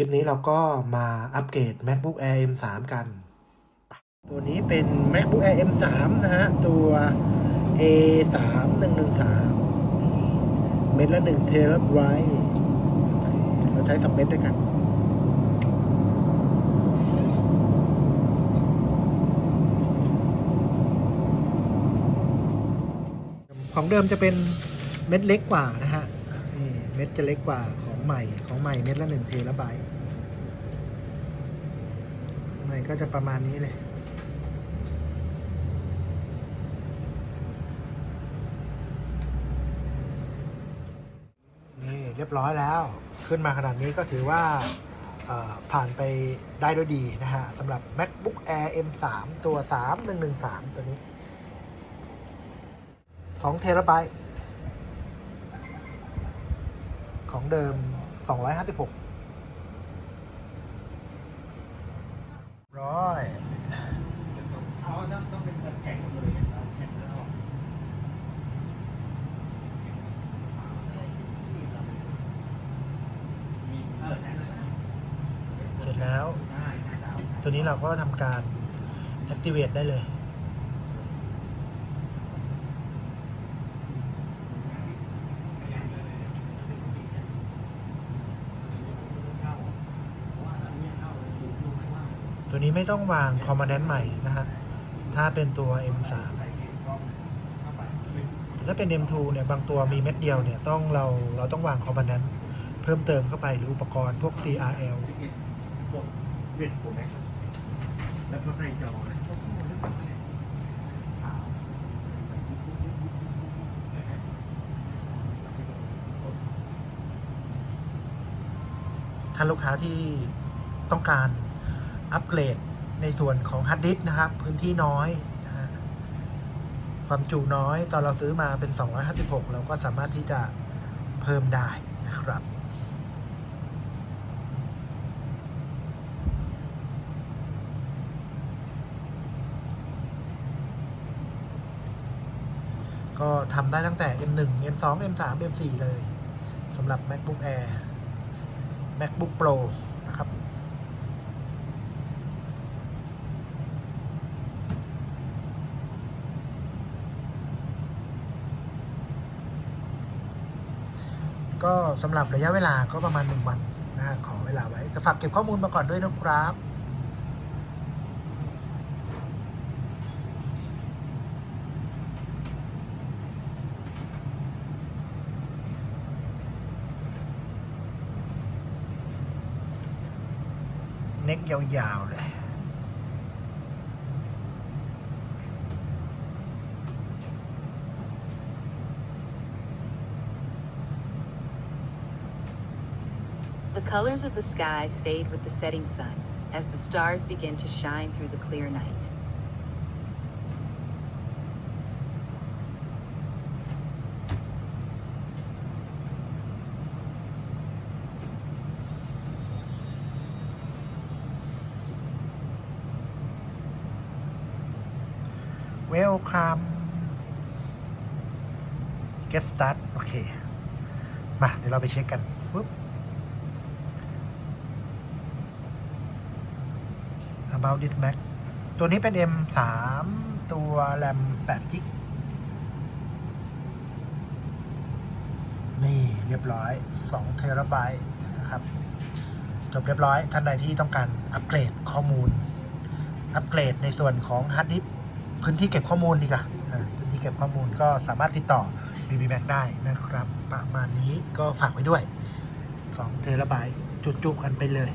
คลิปนี้เราก็มาอัปเกรด MacBook Air M3 กัน ตัวนี้เป็น MacBook Air M3 นะฮะ ตัว A3 113เม็ดละ1เทราไบต์เราใช้2เม็ดด้วยกันของเดิมจะเป็นเม็ดเล็กกว่านะฮะ เม็ดจะเล็กกว่า ใหม่ของใหม่เม็ดละหนึ่งเทราไบต์ใหม่ก็จะประมาณนี้เลยนี่เรียบร้อยแล้วขึ้นมาขนาดนี้ก็ถือว่าผ่านไปได้ด้วยดีนะฮะสำหรับ MacBook Air M3 ตัว 3113 ตัวนี้ 2 เทราไบต์ของเดิม 256ร้อยเขาต้องต้องเป็นแบบแข็งหมดเลยนะแข็งแล้วเออแข็งแล้วเสร็จแล้ว ตัวนี้เราก็ทำการ activate ได้เลย ตัวนี้ไม่ต้องวาง component ใหม่นะฮะถ้าเป็นตัว M3 แต่ถ้าเป็น M2 เนี่ยบางตัวมีเม็ดเดียวเนี่ยต้องเราเราต้องวาง component เพิ่มเติมเข้าไปหรืออุปกรณ์พวก CRL แล้วก็ใส่จอเลยถ้าลูกค้าที่ต้องการ อัปเกรดในส่วนของฮาร์ดดิสก์นะครับ พื้นที่น้อยนะฮะความจุน้อย ตอนเราซื้อมาเป็น 256 เราก็สามารถที่จะเพิ่มได้นะครับก็ทำได้ตั้งแต่ M1 M2 M3 M4 เลยสำหรับ MacBook Air MacBook Pro นะครับ ก็สำหรับระยะเวลาก็ประมาณหนึ่งวันนะฮะขอเวลาไว้ จะฝากเก็บข้อมูลมาก่อนด้วยนะครับเน็กยาวๆเลย colors of the sky fade with the setting sun as the stars begin to shine through the clear night. เวลคัม get start โอเค มา เดี๋ยวเราไปเช็คกันปุ๊บ about this Mac ตัวนี้เป็น M3 ตัว RAM 8 g b นี่เรียบร้อย2เทราไบต์นะครับ จบเรียบร้อยท่านใดที่ต้องการอัปเกรดข้อมูล อัปเกรดในส่วนของฮาร์ดดิสพื้นที่เก็บข้อมูลดีกว่าอ่าพื้นที่เก็บข้อมูลก็สามารถติดต่อ BB Mac ได้นะครับ ประมาณนี้ก็ฝากไว้ด้วย2เทราไบต์จุดๆกันไปเลย